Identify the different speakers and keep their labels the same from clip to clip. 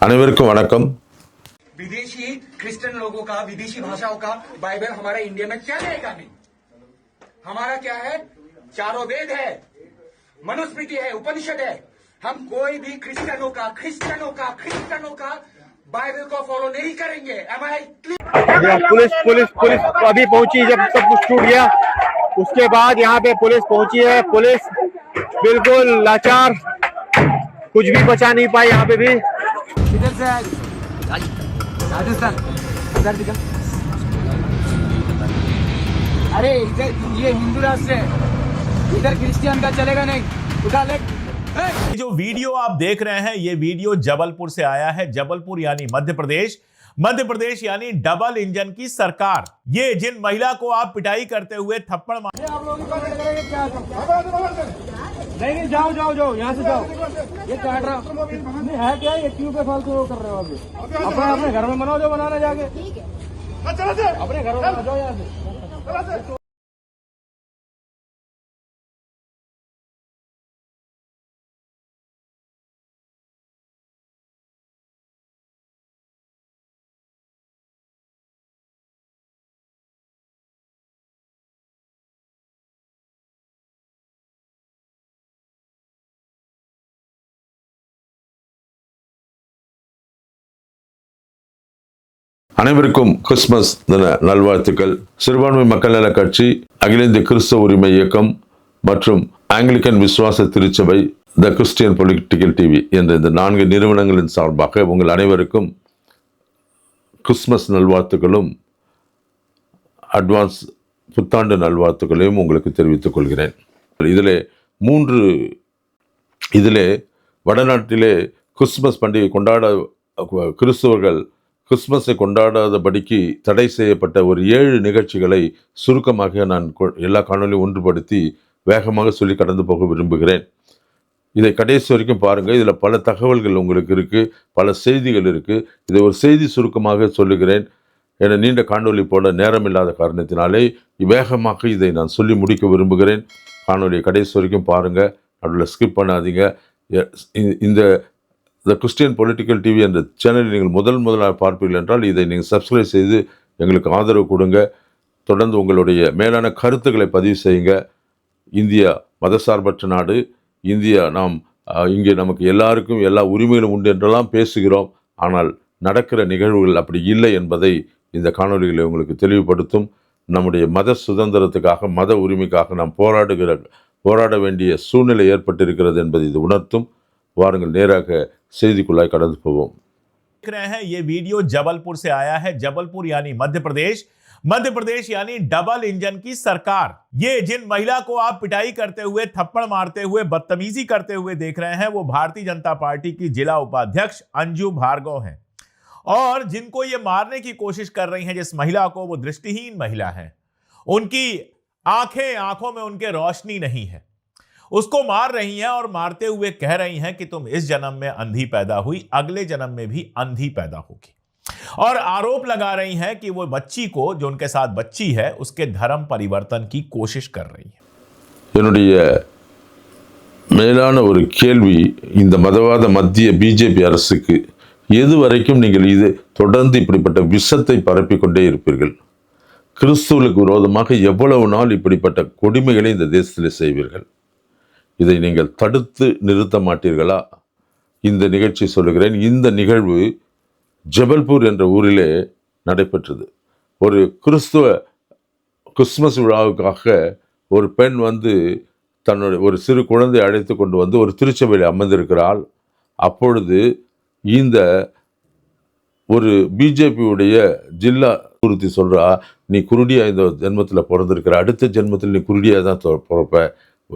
Speaker 1: அனைவருக்கும் வணக்கம்
Speaker 2: विदेशी क्रिश्चियन लोगों का विदेशी भाषाओं का बाइबल हमारे इंडिया में चलेगा नहीं हमारा क्या है चारों वेद है मनुस्मृति है उपनिषद है हम कोई भी क्रिश्चियनों का क्रिश्चियनों का क्रिश्चियनों का बाइबल को फॉलो नहीं करेंगे एम आई
Speaker 3: यहाँ पुलिस पुलिस पुलिस अभी पहुंची जब सब कुछ टूट गया उसके बाद यहाँ पे पुलिस पहुंची है पुलिस बिल्कुल लाचार कुछ भी बचा नहीं पाई यहाँ पे भी
Speaker 4: किधर से राजस्थान। इधर दिखा अरे इधर ये हिंदू राष्ट्र है इधर क्रिश्चियन का चलेगा नहीं उठा ले
Speaker 5: ये जो वीडियो आप देख रहे हैं ये वीडियो जबलपुर से आया है। जबलपुर यानी मध्य प्रदेश। मध्य प्रदेश यानी डबल इंजन की सरकार। ये जिन महिला को आप पिटाई करते हुए थप्पड़ मार
Speaker 4: नहीं नहीं जाओ जाओ जाओ यहाँ से जाओ। ये काट रहा नहीं है क्या ये? क्यों पे फालतू वो कर रहे हो अभी अपने अपने घर में बनाओ जो बनाने जाके। अपने घर में जाओ यहाँ से।
Speaker 1: அனைவருக்கும் கிறிஸ்மஸ் தின நல்வாழ்த்துக்கள். சிறுபான்மை மக்கள் நல கட்சி அகில இந்திய கிறிஸ்தவ உரிமை இயக்கம் மற்றும் ஆங்கிலிக்கன் விசுவாச திருச்சபை த கிறிஸ்டியன் பொலிட்டிக்கல் டிவி என்ற இந்த நான்கு நிறுவனங்களின் சார்பாக உங்கள் அனைவருக்கும் கிறிஸ்மஸ் நல்வாழ்த்துக்களும் அட்வான்ஸ் புத்தாண்டு நல்வாழ்த்துக்களையும் உங்களுக்கு தெரிவித்துக் கொள்கிறேன். இதில் மூன்று இதிலே வடநாட்டிலே கிறிஸ்துமஸ் பண்டிகை கொண்டாட கிறிஸ்தவர்கள் கிறிஸ்மஸை கொண்டாடாதபடிக்கு தடை செய்யப்பட்ட ஒரு ஏழு நிகழ்ச்சிகளை சுருக்கமாக நான் எல்லா காணொலியும் ஒன்றுபடுத்தி வேகமாக சொல்லி கடந்து போக விரும்புகிறேன். இதை கடைசி வரைக்கும் பாருங்கள். இதில் பல தகவல்கள் உங்களுக்கு இருக்குது பல செய்திகள் இருக்குது இதை ஒரு செய்தி சுருக்கமாக சொல்லுகிறேன். என நீண்ட காணொளி போட நேரம் இல்லாத காரணத்தினாலே வேகமாக இதை நான் சொல்லி முடிக்க விரும்புகிறேன். காணொலியை கடைசி வரைக்கும் பாருங்கள் அதில் ஸ்கிப் பண்ணாதீங்க. இந்த த கிறிஸ்டியன் பொலிட்டிக்கல் டிவி என்ற சேனலை நீங்கள் முதல் முதலாக பார்ப்பீர்கள் என்றால் இதை நீங்கள் சப்ஸ்கிரைப் செய்து எங்களுக்கு ஆதரவு கொடுங்க. தொடர்ந்து உங்களுடைய மேலான கருத்துக்களை பதிவு செய்யுங்க. இந்தியா மதசார்பற்ற நாடு. இந்தியா நாம் இங்கே நமக்கு எல்லாருக்கும் எல்லா உரிமைகளும் உண்டு என்றெல்லாம் பேசுகிறோம். ஆனால் நடக்கிற நிகழ்வுகள் அப்படி இல்லை என்பதை இந்த காணொளிகளை உங்களுக்கு தெளிவுபடுத்தும். நம்முடைய மத சுதந்திரத்துக்காக மத உரிமைக்காக நாம் போராடுகிற போராட வேண்டிய சூழ்நிலை ஏற்பட்டிருக்கிறது என்பதை இது உணர்த்தும். வாருங்கள் நேராக செய்திக்குள்ளாய் கடந்து போவோம்
Speaker 5: देख रहे हैं ये वीडियो जबलपुर से आया है जबलपुर यानी मध्य प्रदेश मध्य प्रदेश यानी डबल इंजन की सरकार ये जिन महिला को आप पिटाई करते हुए थप्पड़ मारते हुए बदतमीजी करते हुए देख रहे हैं वो भारतीय जनता पार्टी की जिला उपाध्यक्ष अंजू भार्गव हैं और जिनको ये मारने की कोशिश कर रही हैं जिस महिला को वो दृष्टिहीन महिला है उनकी आंखें आंखों में उनके रोशनी नहीं है उसको मार रही हैं और मारते हुए कह रही हैं कि तुम इस जन्म में अंधी पैदा हुई अगले जन्म में भी अंधी पैदा होगी और आरोप लगा रही हैं कि वो बच्ची को जो उनके साथ बच्ची है उसके धर्म परिवर्तन की कोशिश कर रही है
Speaker 1: என்னுடைய மேலான ஒரு கேள்வி இந்த மதவாத மத்திய பிஜேபி அரசுக்கு எது வரைக்கும் நீங்கள் இது தொடர்ந்து இப்படிப்பட்ட விஷத்தை பரப்பிக் கொண்டே இருப்பீர்கள் கிறிஸ்துவுக்கு விரோதமாக எவ்வளவு நாள் இப்படிப்பட்ட கொடுமைகளை இந்த தேசத்தில் செய்வீர்கள் இதை நீங்கள் தடுத்து நிறுத்த மாட்டீர்களா? இந்த நிகழ்ச்சி சொல்லுகிறேன். இந்த நிகழ்வு ஜபல்பூர் என்ற ஊரிலே நடைபெற்றது. ஒரு கிறிஸ்துவ கிறிஸ்துமஸ் விழாவுக்காக ஒரு பெண் வந்து தன்னுடைய ஒரு சிறு குழந்தை அழைத்து கொண்டு வந்து ஒரு திருச்சபையில் அமர்ந்திருக்கிறாள். அப்பொழுது இந்த ஒரு பிஜேபியுடைய ஜில்லா குருத்தி சொல்கிறா நீ குருடியாக இந்த ஜென்மத்தில் பிறந்திருக்கிற அடுத்த ஜென்மத்தில் நீ குருடியாக தான் பிறப்ப.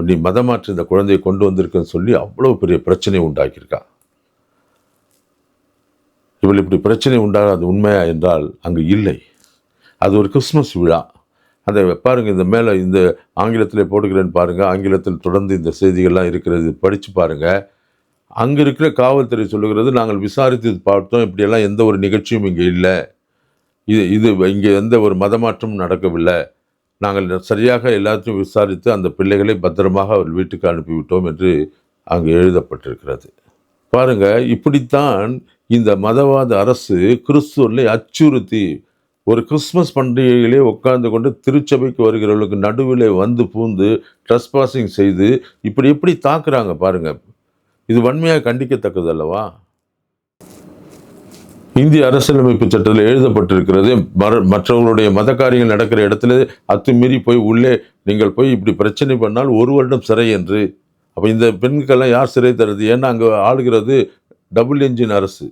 Speaker 1: நீ மதமாற்றி இந்த குழந்தையை கொண்டு வந்திருக்குன்னு சொல்லி அவ்வளோ பெரிய பிரச்சனை உண்டாக்கியிருக்கா. இவள் இப்படி பிரச்சனை உண்டாகாது உண்மையா என்றால் அங்கு இல்லை. அது ஒரு கிறிஸ்மஸ் விழா. அதை பாருங்கள் இந்த மேலே இந்த ஆங்கிலத்தில் போடுகிறேன்னு பாருங்கள் ஆங்கிலத்தில் தொடர்ந்து இந்த செய்திகள்லாம் இருக்கிறது படித்து பாருங்கள் அங்கே இருக்கிற காவல்துறை சொல்லுகிறது நாங்கள் விசாரித்து பார்த்தோம் இப்படியெல்லாம் எந்த ஒரு நிகழ்ச்சியும் இங்கே இல்லை. இது இது இங்கே எந்த ஒரு மதமாற்றமும் நடக்கவில்லை. நாங்கள் சரியாக எல்லாத்தையும் விசாரித்து அந்த பிள்ளைகளை பத்திரமாக அவர் வீட்டுக்கு அனுப்பிவிட்டோம் என்று அங்கு எழுதப்பட்டிருக்கிறது. பாருங்க இப்படித்தான் இந்த மதவாத அரசு கிறிஸ்துவர்களை அச்சுறுத்தி ஒரு கிறிஸ்மஸ் பண்டிகையிலே உட்கார்ந்து கொண்டு திருச்சபைக்கு வருகிறவர்களுக்கு நடுவில் வந்து பூந்து ட்ரெஸ் பாசிங் செய்து இப்படி எப்படி தாக்குறாங்க பாருங்க. இது வன்மையாக கண்டிக்கத்தக்கது அல்லவா? இந்திய அரசியலமைப்பு சட்டத்தில் எழுதப்பட்டிருக்கிறது மற்றவர்களுடைய மத காரியங்கள் நடக்கிற இடத்துல அத்துமீறி போய் உள்ளே நீங்கள் போய் இப்படி பிரச்சனை பண்ணால் ஒரு வருடம் சிறை என்று. அப்போ இந்த பெண்களுக்கெல்லாம் யார் சிறை தருது ஏன்னா அங்கே ஆளுகிறது டபுள் என்ஜின் அரசு.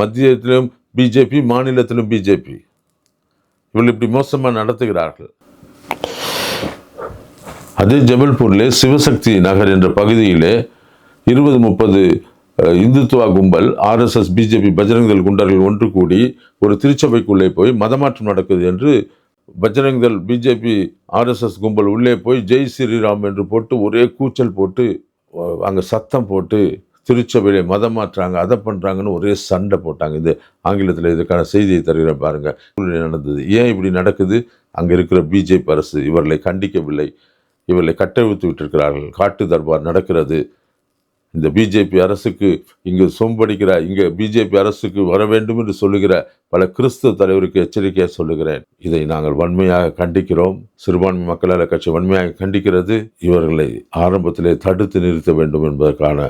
Speaker 1: மத்தியத்திலும் பிஜேபி மாநிலத்திலும் பிஜேபி இவள் இப்படி மோசமாக நடத்துகிறார்கள். அதே ஜபல்பூரில் சிவசக்தி நகர் என்ற பகுதியிலே இருபது முப்பது இந்துத்துவா கும்பல் ஆர்எஸ்எஸ் பிஜேபி பஜரங்கதள் குண்டர்கள் ஒன்று கூடி ஒரு திருச்சபைக்குள்ளே போய் மதமாற்றம் நடக்குது என்று பஜரங்கதள் பிஜேபி ஆர்எஸ்எஸ் கும்பல் உள்ளே போய் ஜெய் ஸ்ரீராம் என்று போட்டு ஒரே கூச்சல் போட்டு அங்கே சத்தம் போட்டு திருச்சபையில் மதம் மாற்றுறாங்க அதை பண்ணுறாங்கன்னு ஒரே சண்டை போட்டாங்க. இது ஆங்கிலத்தில் இதுக்கான செய்தியை தருகிற பாருங்கள் நடந்தது. ஏன் இப்படி நடக்குது? அங்கே இருக்கிற பிஜேபி அரசு இவர்களை கண்டிக்கவில்லை. இவர்களை கட்டவிழ்த்து விட்டிருக்கிறார்கள். காட்டு தர்பார் நடக்கிறது. இந்த பிஜேபி அரசுக்கு இங்கு சொம்படிக்கிற இங்கே பிஜேபி அரசுக்கு வர வேண்டும் என்று சொல்லுகிற பல கிறிஸ்துவ தலைவருக்கு எச்சரிக்கையாக சொல்லுகிறேன். இதை நாங்கள் வன்மையாக கண்டிக்கிறோம். சிறுபான்மை மக்களால் கட்சி வன்மையாக கண்டிக்கிறது. இவர்களை ஆரம்பத்திலே தடுத்து நிறுத்த வேண்டும் என்பதற்கான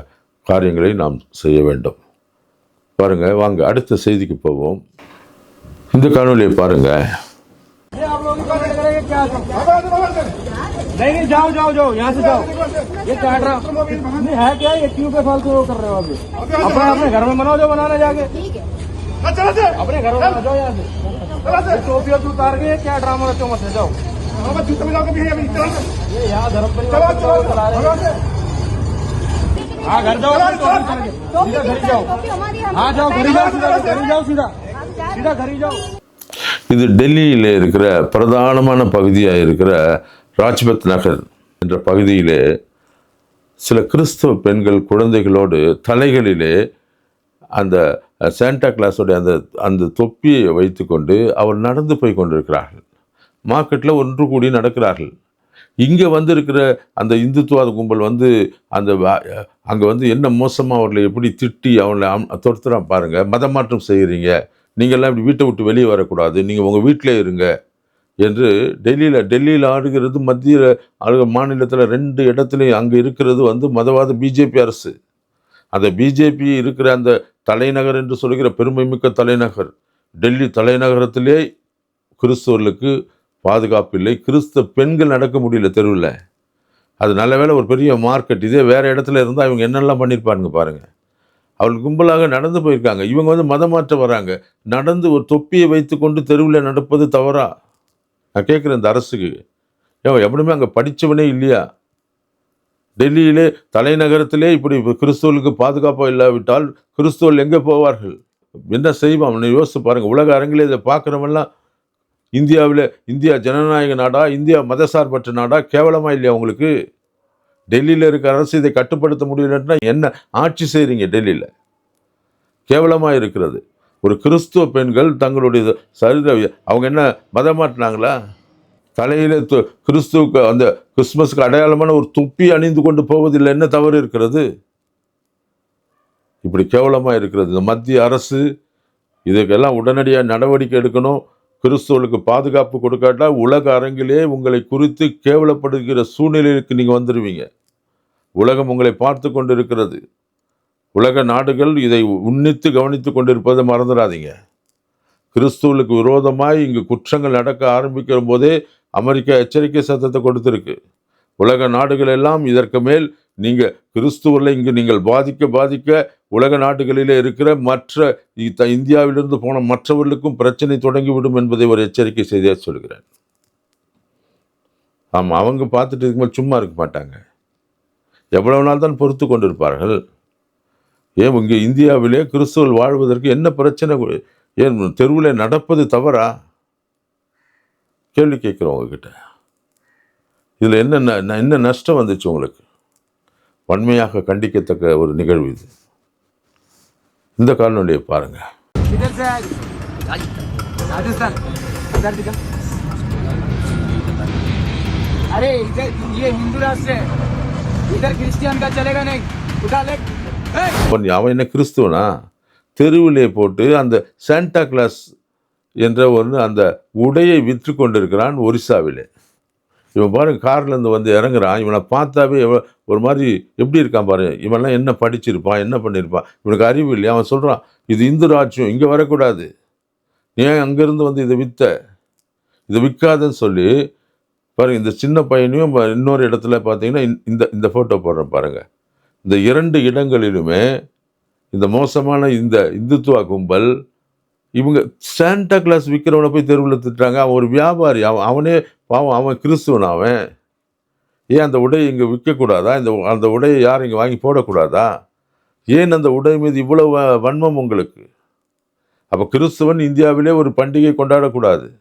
Speaker 1: காரியங்களை நாம் செய்ய வேண்டும். பாருங்க வாங்க அடுத்த செய்திக்கு போவோம். இந்த காணொலியை பாருங்க.
Speaker 4: नहीं नहीं जाओ जाओ जाओ यहाँ से जाओ ये काट रहा नहीं है क्या ये क्यों पे फालतू वो कर रहे हो अभी अपने अपने घर में बनाओ जो बनाना जाके अपने घर में बना जाओ यहाँ से ये टोपी और उतार के ये क्या ड्रामा रखते हो मत जाओ ये यहाँ धर्म परिवार को चला रहे हैं हाँ घर जाओ अपनी टोपी उतार के। सीधा घर ही जाओ हाँ जाओ घर ही जाओ सीधा घर ही जाओ सीधा सीधा घर ही जाओ
Speaker 1: இது டெல்லியில் இருக்கிற பிரதானமான பகுதியாக இருக்கிற ராஜ்பத் நகர் என்ற பகுதியிலே சில கிறிஸ்தவ பெண்கள் குழந்தைகளோடு தலைகளிலே அந்த சாண்டா கிளாஸோடைய அந்த அந்த தொப்பியை வைத்துக்கொண்டு அவர் நடந்து போய் கொண்டிருக்கிறார்கள். மார்க்கெட்டில் ஒன்று கூடி நடக்கிறார்கள். இங்கே வந்து இருக்கிற அந்த இந்துத்துவாத கும்பல் வந்து அந்த அங்கே வந்து என்ன மோசமாக அவர்களை எப்படி திட்டி அவனை தொடுத்துறான் பாருங்கள் மதமாற்றம் செய்கிறீங்க நீங்கள்லாம் இப்படி வீட்டை விட்டு வெளியே வரக்கூடாது. நீங்கள் உங்கள் வீட்டிலே இருங்க. என்று டெல்லியில் டெல்லியில் ஆடுகிறது மத்தியில் ஆளுக மாநிலத்தில் ரெண்டு இடத்துலையும் அங்கே இருக்கிறது வந்து மதவாத பிஜேபி அரசு. அந்த பிஜேபி இருக்கிற அந்த தலைநகர் என்று சொல்கிற பெருமைமிக்க தலைநகர் டெல்லி தலைநகரத்திலே கிறிஸ்தவர்களுக்கு பாதுகாப்பு இல்லை. கிறிஸ்த பெண்கள் நடக்க முடியல தெருவில். அது நல்ல வேலை ஒரு பெரிய மார்க்கெட் இதே வேறு இடத்துல இருந்தால் இவங்க என்னெல்லாம் பண்ணியிருப்பாருங்க பாருங்கள் அவள் கும்பலாக நடந்து போயிருக்காங்க. இவங்க வந்து மதமாற்ற வராங்க. நடந்து ஒரு தொப்பியை வைத்துக்கொண்டு தெருவில் நடப்பது தவறா? நான் கேட்குறேன் இந்த அரசுக்கு. ஏன் எப்படியுமே அங்கே படித்தவனே இல்லையா? டெல்லியிலே தலைநகரத்திலே இப்படி கிறிஸ்துவலுக்கு பாதுகாப்பாக இல்லாவிட்டால் கிறிஸ்துவல் எங்கே போவார்கள்? என்ன செய்வான்? யோசித்து பாருங்கள் உலக அரங்கிலே இதை பார்க்குறவெல்லாம் இந்தியாவில் இந்தியா ஜனநாயக நாடா இந்தியா மதசார்பற்ற நாடா கேவலமாக இல்லையா உங்களுக்கு? டெல்லியில் இருக்க அரசு இதை கட்டுப்படுத்த முடியலன்னா என்ன ஆட்சி செய்கிறீங்க டெல்லியில்? கேவலமாக இருக்கிறது. ஒரு கிறிஸ்துவ பெண்கள் தங்களுடைய சரித அவங்க என்ன மதம் மாட்டினாங்களா தலையில் கிறிஸ்துவுக்கு அந்த கிறிஸ்மஸுக்கு அடையாளமான ஒரு துப்பி அணிந்து கொண்டு போவதில் என்ன தவறு இருக்கிறது? இப்படி கேவலமாக இருக்கிறது. இந்த மத்திய அரசு இதுக்கெல்லாம் உடனடியாக நடவடிக்கை எடுக்கணும். கிறிஸ்துவர்களுக்கு பாதுகாப்பு கொடுக்காட்டா உலக அரங்கிலே உங்களை குறித்து கேவலப்படுகிற சூழ்நிலைக்கு நீங்கள் வந்துடுவீங்க உலகம் உங்களை பார்த்து கொண்டு இருக்கிறது உலக நாடுகள் இதை உன்னித்து கவனித்து கொண்டிருப்பதை மறந்துடாதீங்க. கிறிஸ்துவலுக்கு விரோதமாய் இங்கு குற்றங்கள் நடக்க ஆரம்பிக்கிற போதே அமெரிக்கா எச்சரிக்கை சத்தத்தை கொடுத்துருக்கு. உலக நாடுகள் எல்லாம் இதற்கு மேல் நீங்கள் கிறிஸ்துவர்களை இங்கு நீங்கள் பாதிக்க பாதிக்க உலக நாடுகளிலே இருக்கிற மற்ற இந்தியாவிலிருந்து போன மற்றவர்களுக்கும் பிரச்சனை தொடங்கிவிடும் என்பதை ஒரு எச்சரிக்கை செய்தியாக சொல்கிறேன். ஆமாம் அவங்க பார்த்துட்டு இருக்கும்போது சும்மா இருக்க மாட்டாங்க. எவ்வளவு நாள் தான் பொறுத்து கொண்டிருப்பார்கள்? ஏன் இங்கே இந்தியாவிலே கிறிஸ்துவர்கள் வாழ்வதற்கு என்ன பிரச்சனை கு- ஏன் தெருவில் நடப்பது தவறா கேள்வி கேட்குறோம் உங்ககிட்ட இதில் என்ன ந- ந- என்ன நஷ்டம் வந்துச்சு உங்களுக்கு வன்மையாக கண்டிக்கத்தக்க ஒரு நிகழ்வு இது இந்த கால்நடையை பாருங்க
Speaker 2: किधर से आए राजस्थान इधर दिखा अरे इधर ये हिंदू राष्ट्र है इधर क्रिश्चियन का चलेगा नहीं उठा ले
Speaker 1: அவன் என்ன கிறிஸ்துவனா? தெருவிலே போட்டு அந்த சாண்டா கிளாஸ் என்ற ஒன்று அந்த உடையை விற்று கொண்டிருக்கிறான் ஒரிசாவிலே. இவன் பாருங்க கார்லேருந்து வந்து இறங்குறான். இவனை பார்த்தாவே ஒரு மாதிரி எப்படி இருக்கான் பாரு. இவன்லாம் என்ன படிச்சிருப்பான் என்ன பண்ணியிருப்பான் இவனுக்கு அறிவு இல்லையா? அவன் சொல்கிறான் இது இந்து ராஜ்யம் இங்கே வரக்கூடாது. ஏன் அங்கேருந்து வந்து இதை விற்ற இதை விற்காதன்னு சொல்லி பாருங்கள் இந்த சின்ன பையனையும் இன்னொரு இடத்துல பார்த்தீங்கன்னா இந்த- இந்த இந்த ஃபோட்டோ போடுறேன் பாருங்கள் இந்த இரண்டு இடங்களிலுமே இந்த மோசமான இந்த இந்துத்துவ கும்பல் இவங்க சாண்டா கிளாஸ் விற்கிறவனை போய் தெருவில் திட்டுறாங்க. அவன் ஒரு வியாபாரி. அவன் அவனே பாவம் அவன் கிறிஸ்துவன் அவன். ஏன் அந்த உடையை இங்கே விற்கக்கூடாதா இந்த அந்த உடையை யாரும் இங்கே வாங்கி போடக்கூடாதா? ஏன் அந்த உடை மீது இவ்வளவு வ- வன்மம் உங்களுக்கு? அப்போ கிறிஸ்துவன் இந்தியாவிலே ஒரு பண்டிகை கொண்டாடக்கூடாது.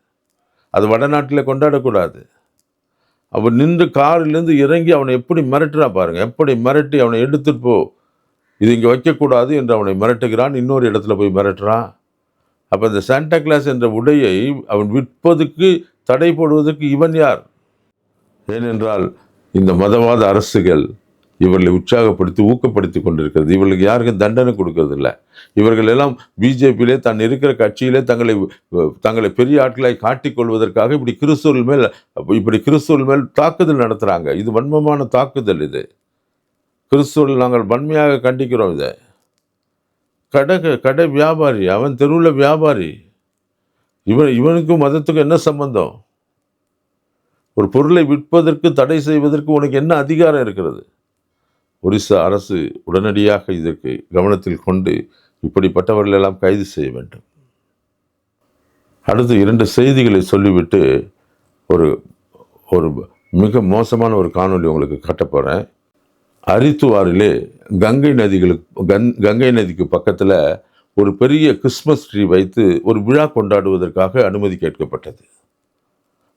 Speaker 1: அது வடநாட்டில் கொண்டாடக்கூடாது. அவன் நின்று காரிலேருந்து இறங்கி அவனை எப்படி மிரட்டுறான் பாருங்க. எப்படி மிரட்டி அவனை எடுத்துட்டு போ. இது இங்கே வைக்கக்கூடாது என்று அவனை மிரட்டுகிறான். இன்னொரு இடத்துல போய் மிரட்டுறான் அப்போ இந்த சாண்டா கிளாஸ் என்ற உடையை அவன் விற்பதுக்கு தடை போடுவதற்கு இவன் யார்? ஏனென்றால் இந்த மதவாத அரசுகள் இவர்களை உற்சாகப்படுத்தி ஊக்கப்படுத்தி கொண்டிருக்கிறது. இவர்களுக்கு யாருக்கும் தண்டனை கொடுக்கறதில்ல. இவர்கள் எல்லாம் பிஜேபியிலே தான் இருக்கிற கட்சியிலே தங்களை தங்களை பெரிய ஆட்களாய் காட்டிக் கொள்வதற்காக இப்படி கிறிஸ்துவல் மேல் இப்படி கிறிஸ்துவல் மேல் தாக்குதல் நடத்துகிறாங்க இது வன்மமான தாக்குதல் இது. கிறிஸ்துவல் நாங்கள் வன்மையாக கண்டிக்கிறோம் இதை. கடை கடை வியாபாரி அவன் தெருவில் வியாபாரி. இவன் இவனுக்கும் மதத்துக்கும் என்ன சம்பந்தம்? ஒரு பொருளை விற்பதற்கு தடை செய்வதற்கு உனக்கு என்ன அதிகாரம் இருக்கிறது? ஒரிசா அரசு உடனடியாக இதற்கு கவனத்தில் கொண்டு இப்படிப்பட்டவர்களெல்லாம் கைது செய்ய வேண்டும். அடுத்து இரண்டு செய்திகளை சொல்லிவிட்டு ஒரு ஒரு மிக மோசமான ஒரு காணொளி உங்களுக்கு காட்டப்போகிறேன் அரித்துவாரிலே கங்கை நதிகளுக்கு கங் கங்கை நதிக்கு பக்கத்தில் ஒரு பெரிய கிறிஸ்மஸ் ட்ரீ வைத்து ஒரு விழா கொண்டாடுவதற்காக அனுமதி கேட்கப்பட்டது.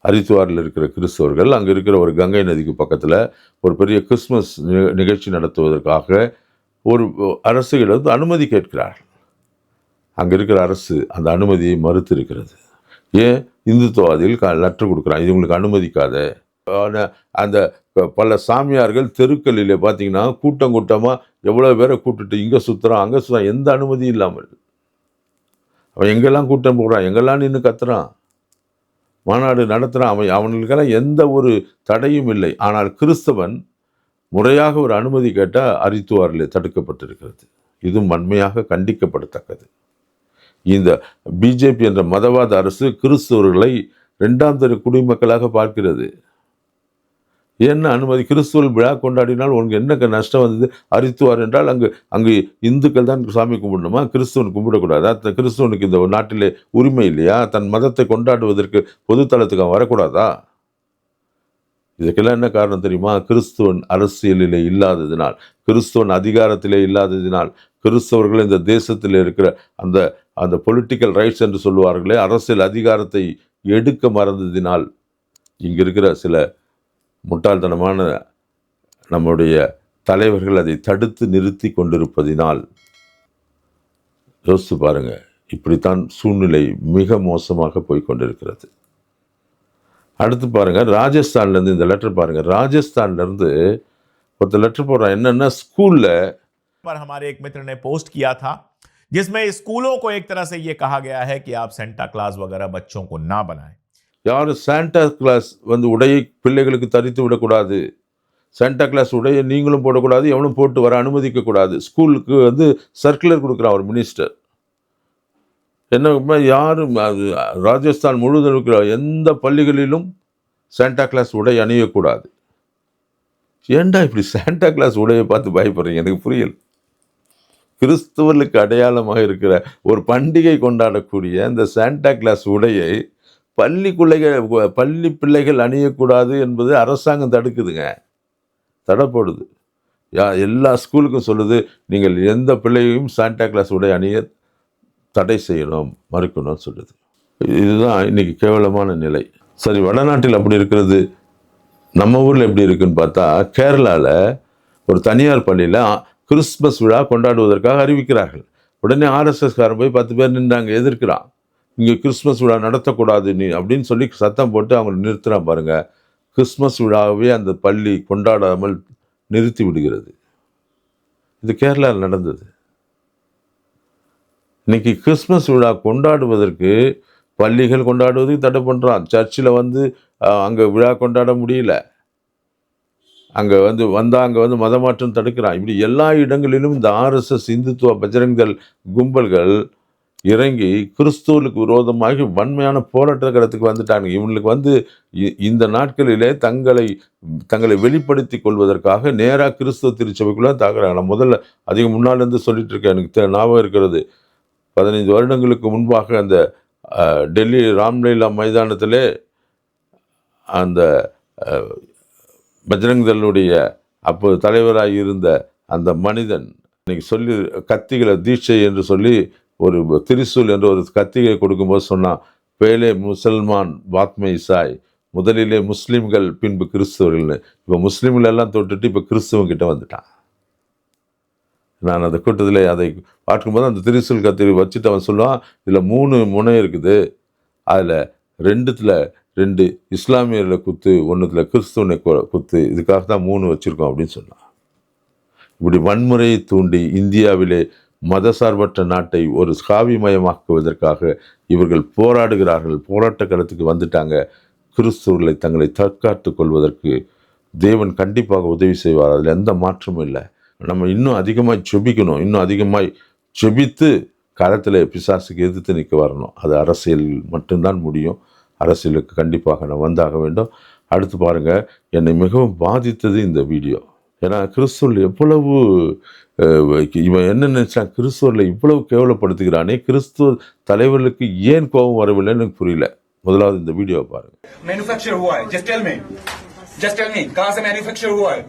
Speaker 1: ஹரித்துவாரில் இருக்கிற கிறிஸ்தவர்கள் அங்கே இருக்கிற ஒரு கங்கை நதிக்கு பக்கத்தில் ஒரு பெரிய கிறிஸ்மஸ் நிகழ்ச்சி நடத்துவதற்காக ஒரு அரசுகளிடம் அனுமதி கேட்கிறார் அங்கே இருக்கிற அரசு அந்த அனுமதியை மறுத்து இருக்கிறது ஏன்? இந்துத்துவாதிகள் க லெட்டர் கொடுக்குறான் இது உங்களுக்கு அனுமதிக்காத. அந்த பல சாமியார்கள் தெருக்களில் பார்த்தீங்கன்னா கூட்டம் கூட்டமாக எவ்வளோ பேரை கூப்பிட்டுட்டு இங்கே சுற்றுறான் அங்கே சுற்றுறான் எந்த அனுமதியும் இல்லாமல். அவன் எங்கெல்லாம் கூட்டம் போடுறான் எங்கெல்லாம் நின்று கத்துறான்? மாநாடு நடத்துகிறான் அவன் அவனுக்கெல்லாம் எந்த ஒரு தடையும் இல்லை. ஆனால் கிறிஸ்தவன் முறையாக ஒரு அனுமதி கேட்டால் அரித்துவாரில் தடுக்கப்பட்டிருக்கிறது. இதுவும் வன்மையாக கண்டிக்கப்படத்தக்கது. இந்த பிஜேபி என்ற மதவாத அரசு கிறிஸ்தவர்களை ரெண்டாம் தர குடிமக்களாக பார்க்கிறது. என்ன அனுமதி? கிறிஸ்துவல் விழா கொண்டாடினால் உனக்கு என்ன நஷ்டம் வந்தது? அரித்துவார் என்றால் அங்கு அங்கு இந்துக்கள் தான் சாமி கும்பிடணுமா? கிறிஸ்துவன் கும்பிடக்கூடாதா? கிறிஸ்துவனுக்கு இந்த நாட்டிலே உரிமை இல்லையா? தன் மதத்தை கொண்டாடுவதற்கு பொதுத்தளத்துக்கு அவன் வரக்கூடாதா? இதுக்கெல்லாம் என்ன காரணம் தெரியுமா? கிறிஸ்துவன் அரசியலிலே இல்லாததினால் கிறிஸ்துவன் அதிகாரத்திலே இல்லாததினால் கிறிஸ்தவர்கள் இந்த தேசத்தில் இருக்கிற அந்த அந்த பொலிட்டிக்கல் ரைட்ஸ் என்று சொல்லுவார்களே அரசியல் அதிகாரத்தை எடுக்க மறந்ததினால் இங்கே இருக்கிற சில முட்டாள்தனமான நம்முடைய தலைவர்கள் அதை தடுத்து நிறுத்தி கொண்டிருப்பதினால் யோசித்து பாருங்க இப்படித்தான் சூழ்நிலை மிக மோசமாக போய் கொண்டிருக்கிறது அடுத்து பாருங்க ராஜஸ்தான்ல இருந்து இந்த லெட்டர் பாருங்க ராஜஸ்தான்ல இருந்து ஒருத்தர் லெட்டர் போடுறான் என்னன்னா ஸ்கூல்ல
Speaker 5: पर हमारे एक मित्र ने पोस्ट किया था जिसमें स्कूलों को एक तरह से ये कहा गया है कि आप सेंटा क्लास वगैरह बच्चों को ना बनाएं
Speaker 1: யாரும் சாண்டா கிளாஸ் வந்து உடையை பிள்ளைகளுக்கு தரித்து விடக்கூடாது. சாண்டா கிளாஸ் உடையை நீங்களும் போடக்கூடாது எவனும் போட்டு வர அனுமதிக்க கூடாது ஸ்கூலுக்கு வந்து சர்க்குலர் கொடுக்குறான் ஒரு மினிஸ்டர் என்ன யாரும் அது ராஜஸ்தான் முழுவதும் இருக்கிற எந்த பள்ளிகளிலும் சாண்டா கிளாஸ் உடை அணியக்கூடாது. ஏன்டா இப்படி சாண்டா கிளாஸ் உடையை பார்த்து பயப்படுறீங்க? எனக்கு புரியல. கிறிஸ்துவர்களுக்கு அடையாளமாக இருக்கிற ஒரு பண்டிகை கொண்டாடக்கூடிய இந்த சாண்டா கிளாஸ் உடையை பள்ளி பள்ளி பிள்ளைகள் அணியக்கூடாது என்பது அரசாங்கம் தடுக்குதுங்க. தடைப்படுது. யா எல்லா ஸ்கூலுக்கும் சொல்லுது நீங்கள் எந்த பிள்ளையையும் சாண்டா கிளாஸ் உடைய அணிய தடை செய்யணும் மறுக்கணும்னு சொல்லுது. இதுதான் இன்னைக்கு கேவலமான நிலை. சரி வடநாட்டில் அப்படி இருக்கிறது. நம்ம ஊரில் எப்படி இருக்குன்னு பார்த்தா கேரளாவில் ஒரு தனியார் பள்ளியில் கிறிஸ்மஸ் விழா கொண்டாடுவதற்காக அறிவிக்கிறார்கள். உடனே ஆர்எஸ்எஸ்காரன் போய் பத்து பேர் நின்றாங்க எதிர்க்கிறான். இங்கே கிறிஸ்மஸ் விழா நடத்தக்கூடாது நீ அப்படின்னு சொல்லி சத்தம் போட்டு அவங்க நிறுத்துகிறான் பாருங்கள் கிறிஸ்மஸ் விழாவே அந்த பள்ளி கொண்டாடாமல் நிறுத்தி விடுகிறது. இது கேரளாவில் நடந்தது. இன்றைக்கி கிறிஸ்மஸ் விழா கொண்டாடுவதற்கு பள்ளிகள் கொண்டாடுவதற்கு தடை பண்ணுறான் சர்ச்சில் வந்து அங்கே விழா கொண்டாட முடியல. அங்கே வந்து வந்தால் அங்கே வந்து மதமாற்றம் தடுக்கிறான். இப்படி எல்லா இடங்களிலும் இந்த ஆர்எஸ்எஸ் இந்துத்துவ பஜரங்கல் கும்பல்கள் இறங்கி கிறிஸ்துவலுக்கு விரோதமாகி வன்மையான போராட்ட களத்துக்கு வந்துட்டாங்க. இவங்களுக்கு வந்து இ- இந்த நாட்களிலே தங்களை தங்களை வெளிப்படுத்தி கொள்வதற்காக நேராக கிறிஸ்துவ திருச்சபைக்குள்ளே தாக்குறாங்க. நான் முதல்ல அதிகம் முன்னால் இருந்து சொல்லிட்டு இருக்கேன். எனக்கு ஞாபகம் இருக்கிறது. பதினைந்து வருடங்களுக்கு முன்பாக அந்த டெல்லி ராம்லீலா மைதானத்திலே அந்த அஹ், அப்போது தலைவராக இருந்த அந்த மனிதன் இன்னைக்கு சொல்லி கத்திகளை தீட்சை என்று சொல்லி ஒரு திரிசூல் என்ற ஒரு கத்திகளை கொடுக்கும்போது சொன்னான் பேலே முசல்மான் பாத்மிசாய் முதலிலே முஸ்லீம்கள் பின்பு கிறிஸ்தவர்கள்னு. இப்போ முஸ்லீம்கள் எல்லாம் தொட்டுட்டு இப்போ கிறிஸ்தவங்கிட்ட வந்துட்டான். நான் அந்த கூட்டத்தில் அதை பார்க்கும்போது அந்த திரிசூல் கத்தி வச்சுட்டு அவன் சொல்லுவான் இதில் மூணு முனை இருக்குது. அதில் ரெண்டுத்தில் ரெண்டு இஸ்லாமியர்களை குத்து ஒன்றுத்தில் கிறிஸ்துவனை கு- குத்து. இதுக்காக தான் மூணு வச்சுருக்கோம் அப்படின்னு சொன்னான். இப்படி வன்முறையை தூண்டி இந்தியாவிலே மதசார்பற்ற நாட்டை ஒரு காவிமயமாக்குவதற்காக இவர்கள் போராடுகிறார்கள். போராட்ட களத்துக்கு வந்துட்டாங்க. கிறிஸ்துவர்களை தங்களை தற்காத்து கொள்வதற்கு தேவன் கண்டிப்பாக உதவி செய்வார். அதில் எந்த மாற்றமும் இல்லை. நம்ம இன்னும் அதிகமாக செபிக்கணும். இன்னும் அதிகமாக செபித்து களத்தில் பிசாசுக்கு எதிர்த்து நிற்க வரணும். அது அரசியல் மட்டும்தான் முடியும். அரசியலுக்கு கண்டிப்பாக நான் வந்தாக வேண்டும். அடுத்து பாருங்க என்னை மிகவும் பாதித்தது இந்த வீடியோ. ஏன்னா கிறிஸ்துவல் எவ்வளவு இவன் என்ன நினைச்சான் கிறிஸ்துவர்களை இவ்வளவு கேவலப்படுத்துகிறானே கிறிஸ்துவ தலைவர்களுக்கு ஏன் கோபம் வரவில்லைன்னு எனக்கு புரியல முதலாவது இந்த வீடியோவை பாருங்க
Speaker 2: मैन्युफैक्चर हुआ है just tell me just tell me कहां से मैन्युफैक्चर हुआ है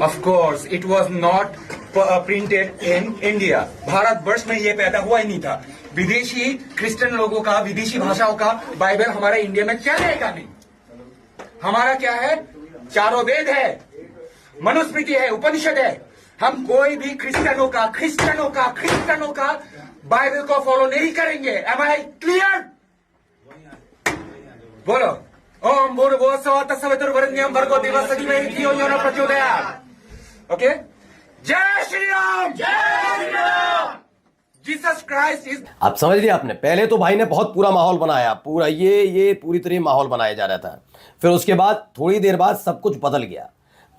Speaker 2: of course it was not printed in India Bharat वर्ष में ये पैदा हुआ ही नहीं था विदेशी क्रिश्चियन लोगों का विदेशी भाषाओं का बाइबल हमारे इंडिया में चलेगा नहीं हमारा क्या है चारों वेद है मनुस्मृति है उपनिषद है। हम कोई भी क्रिश्चियनों का क्रिश्चियनों का क्रिश्चियनों का बाइबल को फॉलो नहीं करेंगे। एम आई क्लियर बोलो। ओम भूर्भुवः स्वः तत्सवितुर्वरेण्यं भर्गो यो न प्रचोदयात्। ओके जय श्री राम जय Shri Ram Jesus Christ is
Speaker 6: आप समझ लिया आपने? पहले तो भाई ने बहुत पूरा माहौल बनाया। पूरा ये ये पूरी तरह माहौल बनाया जा रहा था। फिर उसके बाद थोड़ी देर बाद सब कुछ बदल गया।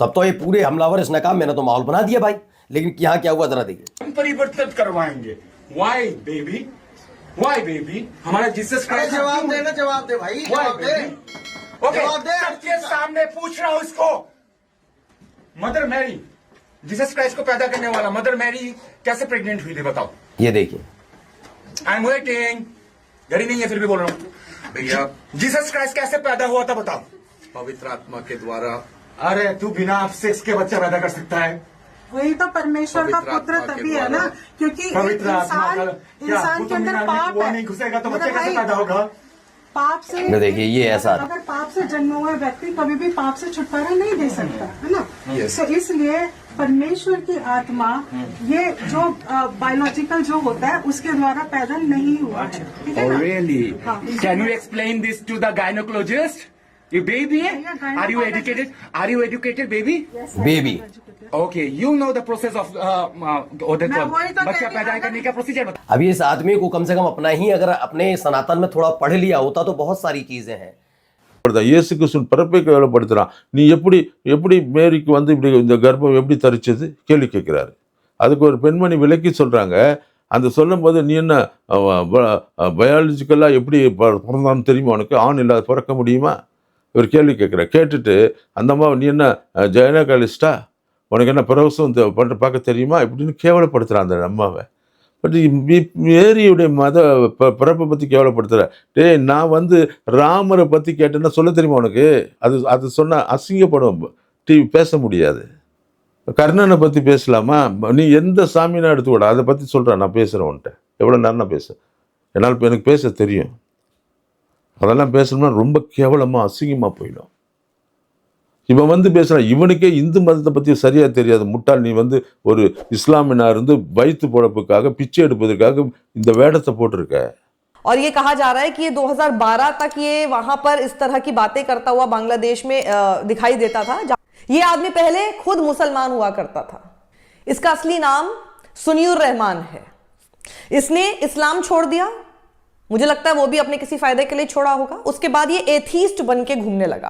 Speaker 6: तब तो ये पूरे हमलावर इसने कहा मैंने तो माहौल बना दिया भाई। लेकिन यहाँ क्या हुआ जरा देखिए।
Speaker 2: हम परिवर्तन करवाएँगे। वाई बेबी वाई बेबी हमारा जीसस
Speaker 7: जवाब दे जवाब दे भाई जवाब दे। जवाब दे।
Speaker 2: सबके सामने पूछ रहा हूँ इसको। मदर मैरी जीसस क्राइस्ट को पैदा करने वाला मदर मैरी कैसे प्रेग्नेंट हुई थी बताओ?
Speaker 6: ये देखिए।
Speaker 2: आई एम वेटिंग घड़ी नहीं है फिर भी बोल रहा हूँ।
Speaker 7: भैया।
Speaker 2: जीसस क्राइस्ट कैसे पैदा हुआ था बताओ?
Speaker 7: पवित्र आत्मा के द्वारा
Speaker 2: अरे तू बिना आप सेक्स के बच्चा पैदा कर सकता है।
Speaker 8: वही तो परमेश्वर का पुत्र तभी है ना। क्योंकि
Speaker 2: पवित्र
Speaker 8: इंसान इंसान के
Speaker 2: तो
Speaker 8: अंदर पाप है।
Speaker 2: नहीं घुसेगा तो बच्चे कैसे पैदा होगा?
Speaker 8: पाप से
Speaker 6: देखिए, ये ऐसा
Speaker 8: अगर पाप से जन्म हुआ व्यक्ति कभी भी पाप से छुटकारा नहीं दे सकता है ना? तो इसलिए परमेश्वर की आत्मा ये जो बायोलॉजिकल जो होता है उसके द्वारा पैदा नहीं हुआ है। ठीक है ना?
Speaker 2: Really? Can you explain this to the gynecologist? You baby?
Speaker 8: Yeah, gynecologist.
Speaker 2: Are you educated? Are you educated, baby?
Speaker 6: Baby
Speaker 2: Okay, you know the process of uh, uh, what they
Speaker 8: मैं
Speaker 2: call
Speaker 8: वही तो
Speaker 2: बच्चा
Speaker 8: कह रही
Speaker 2: पैदा
Speaker 8: हूँ,
Speaker 2: करने का प्रोसीजर
Speaker 6: अब इस आदमी को कम से कम अपना ही अगर अपने सनातन में थोड़ा पढ़ लिया होता तो बहुत सारी चीजें हैं
Speaker 1: படுத்தா- இயேசு கிறிஸ்துவின் பிறப்பை கேவலப்படுத்துறான் நீ எப்படி எப்படி மேரிக்கு வந்து இப்படி இந்த கர்ப்பம் எப்படி தரிச்சது கேள்வி கேட்கிறாரு அதுக்கு ஒரு பெண்மணி விளக்கி சொல்றாங்க அந்த சொல்லும்போது நீ என்ன பயாலஜிக்கலாக எப்படி ப- பிறந்தான்னு தெரியுமா உனக்கு ஆண் இல்லாத பிறக்க முடியுமா இவர் கேள்வி கேட்குறார் கேட்டுட்டு அந்த அம்மா நீ என்ன ஜெயனகாலிஸ்டா உனக்கு என்ன பிரவசம் பண்ணுற பார்க்க தெரியுமா? இப்படின்னு கேவலப்படுத்துகிறான் அந்த அம்மாவை. பட் மேரியுடைய மத ப- பிறப்பை பற்றி கேவலப்படுத்துகிற டேய் நான் வந்து ராமரை பற்றி கேட்டேன்னா சொல்ல தெரியுமா உனக்கு? அது அது சொன்னால் அசிங்கப்படும் டிவி பேச முடியாது. கர்ணனை பற்றி பேசலாமா? நீ எந்த சாமினா எடுத்துக்கூட? அதை பற்றி சொல்கிறேன் நான் பேசுகிறேன் உன்ட்ட எவ்வளோ நேரம் நான் பேசுகிறேன் என்னால் இப்போ எனக்கு பேச தெரியும். அதெல்லாம் பேசணும்னா ரொம்ப கேவலமாக அசிங்கமாக போயிடும் இவன் வந்து பேசுகிறான் இவனுக்கே இந்து மதத்தை பற்றி சரியாக தெரியாது முட்டாள் நீ வந்து ஒரு இஸ்லாமியனா இருந்து வயிற்று பொழப்புக்காக பிச்சை எடுப்பதற்காக இந்த வேடத்தை போட்டிருக்க
Speaker 9: और ये कहा जा रहा है कि ये 2012 तक ये वहां पर इस तरह की बातें करता हुआ बांग्लादेश में अ, दिखाई देता था जहाँ- ये आदमी पहले खुद मुसलमान हुआ करता था इसका असली नाम सुनीर रहमान है इसने इस्लाम छोड़ दिया मुझे लगता है वो भी अपने किसी फायदे के लिए छोड़ा होगा उसके बाद ये एथीस्ट बन के घूमने लगा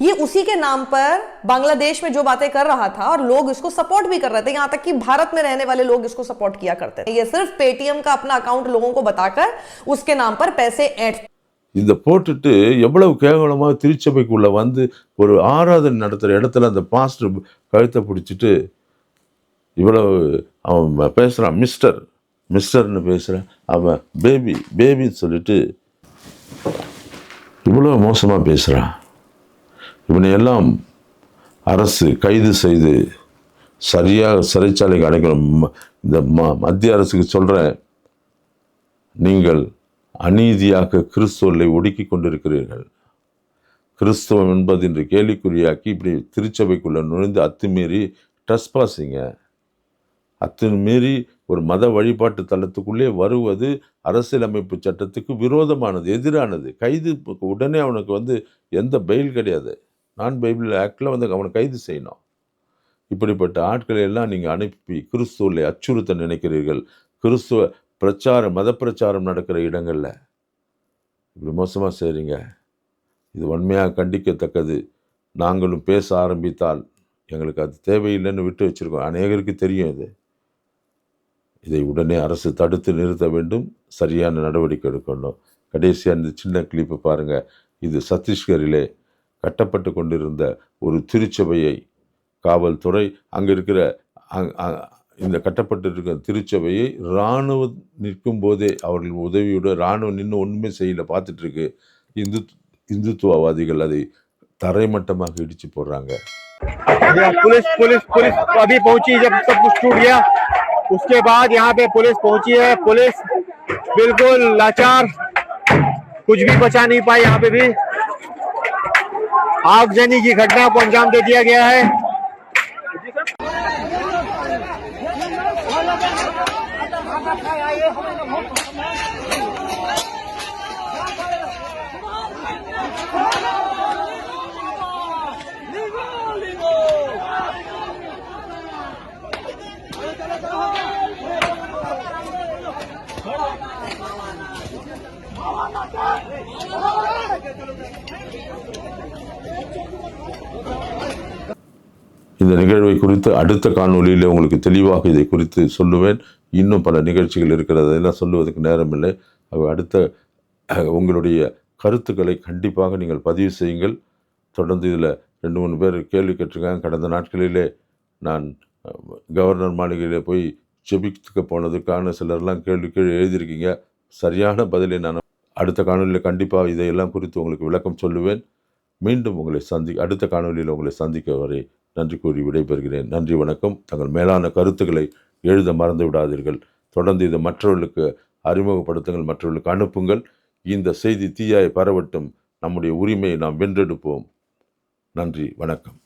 Speaker 9: ये उसी के नाम पर बांग्लादेश में जो बातें कर रहा था और लोग इसको सपोर्ट भी कर रहे थे यहां तक कि भारत में रहने वाले लोग इसको सपोर्ट किया करते थे ये सिर्फ पेटीएम का अपना अकाउंट लोगों को बताकर उसके नाम पर पैसे ऐड
Speaker 1: இதை போட்டுட்டு எவ்வளவு கேவலமாக திருச்சபைக்குள்ளே வந்து ஒரு ஆராதனை நடத்துகிற இடத்துல அந்த பாஸ்டர் கழுத்தை பிடிச்சிட்டு இவ்வளவு அவன் பேசுகிறான் மிஸ்டர் மிஸ்டர்னு பேசுகிறேன் அவன் பேபி பேபின்னு சொல்லிட்டு இவ்வளோ மோசமாக பேசுகிறான் இவனை எல்லாம் அரசு கைது செய்து சரியாக சிறைச்சாலைக்கு அடைக்கணும். இந்த ம மத்திய அரசுக்கு சொல்கிறேன் நீங்கள் அநீதியாக கிறிஸ்துவலை ஒடுக்கி கொண்டிருக்கிறீர்கள். கிறிஸ்துவம் என்பது இன்று கேலிக்குறியாக்கி இப்படி திருச்சபைக்குள்ளே நுழைந்து அத்துமீறி ட்ரெஸ்பாசிங்க அத்துமீறி ஒரு மத வழிபாட்டு தளத்துக்குள்ளே வருவது அரசியலமைப்பு சட்டத்துக்கு விரோதமானது எதிரானது. கைது உடனே அவனுக்கு வந்து எந்த பெயில் கிடையாது. நான் பைபிள் ஆக்டில் வந்து அவனை கைது செய்யணும். இப்படிப்பட்ட ஆட்களை எல்லாம் நீங்கள் அனுப்பி கிறிஸ்துவலை அச்சுறுத்த நினைக்கிறீர்கள். கிறிஸ்துவ பிரச்சாரம் மத பிரச்சாரம் நடக்கிற இடங்களில். இப்படி மோசமாக செய்கிறீங்க இது வன்மையாக கண்டிக்கத்தக்கது. நாங்களும் பேச ஆரம்பித்தால் எங்களுக்கு அது தேவையில்லைன்னு விட்டு வச்சுருக்கோம். அநேகருக்கு தெரியும் இது. இதை உடனே அரசு தடுத்து நிறுத்த வேண்டும். சரியான நடவடிக்கை எடுக்கணும். கடைசியாக இந்த சின்ன கிளிப்பை பாருங்கள் இது சத்தீஸ்கரிலே கட்டப்பட்டு கொண்டிருந்த ஒரு திருச்சபையை காவல்துறை அங்கே இருக்கிற அ- இந்த கட்டப்பட்டு இருக்கிற திருச்சபையை இராணுவம் நிற்கும் போதே அவர்கள் உதவியோட இராணுவம் நின்று ஒன்றுமே செய்யல. பார்த்துட்டு இருக்கு. இந்து இந்துத்துவவாதிகள் அதை தரைமட்டமாக இடிச்சு போடுறாங்க.
Speaker 3: उसके बाद यहाँ पे पुलिस पहुँची है। पुलिस बिल्कुल लाचार। कुछ भी बचा नहीं पाई यहाँ पे भी। आगजनी की घटना को अंजाम दे दिया गया है।
Speaker 1: இந்த நிகழ்வை குறித்து அடுத்த காணொலியில் உங்களுக்கு தெளிவாக இதை குறித்து சொல்லுவேன். இன்னும் பல நிகழ்ச்சிகள் இருக்கிறது. அதெல்லாம் சொல்லுவதற்கு நேரமில்லை. ஆகவே அடுத்த உங்களுடைய கருத்துக்களை கண்டிப்பாக நீங்கள் பதிவு செய்யுங்கள். தொடர்ந்து இதில் ரெண்டு மூணு பேர் கேள்வி கேட்டிருக்காங்க. கடந்த நாட்களிலே நான் கவர்னர் மாளிகையில் போய் செபிக்க போனதுக்கான சிலர்லாம் கேள்வி கீழே எழுதியிருக்கீங்க. சரியான பதிலை நான் அடுத்த காணொலியில் கண்டிப்பாக இதையெல்லாம் குறித்து உங்களுக்கு விளக்கம் சொல்லுவேன். மீண்டும் உங்களை சந்தி அடுத்த காணொலியில் உங்களை சந்திக்க வரை நன்றி கூறி விடைபெறுகிறேன். நன்றி வணக்கம். தங்கள் மேலான கருத்துக்களை எழுத மறந்து விடாதீர்கள். தொடர்ந்து இதை மற்றவர்களுக்கு அறிமுகப்படுத்துங்கள் மற்றவர்களுக்கு அனுப்புங்கள். இந்த செய்தி தீயாய் பரவட்டும். நம்முடைய உரிமையை நாம் வென்றெடுப்போம். நன்றி வணக்கம்.